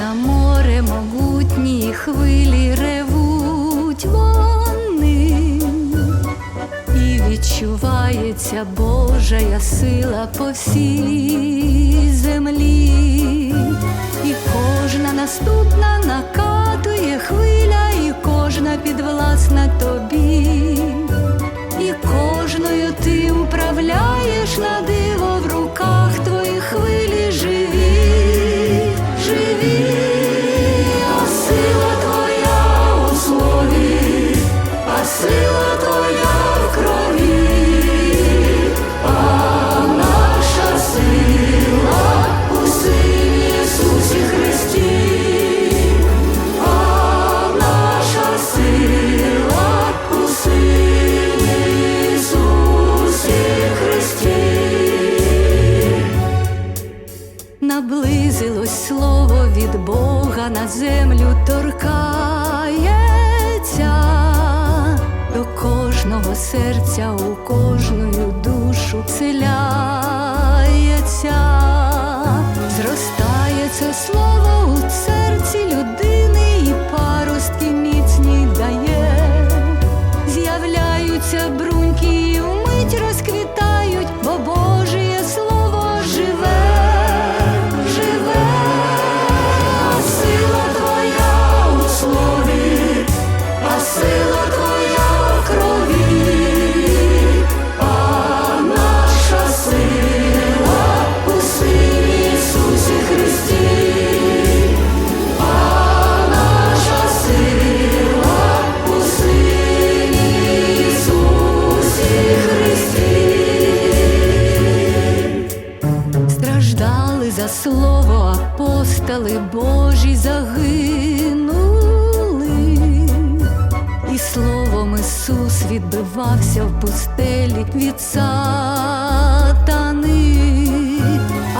на море могутні хвилі ревуть вони, і відчувається Божая сила по всій землі, і кожна наступна накатує хвиля, і кожна підвласна тобі. Від Бога на землю торкається до кожного серця, у кожну душу селяється, слово апостоли Божі загинули, і словом Ісус відбивався в пустелі від сатани,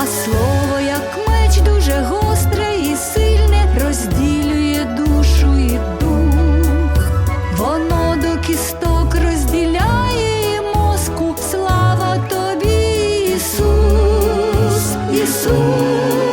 а слово, як меч, дуже гостре Ісус.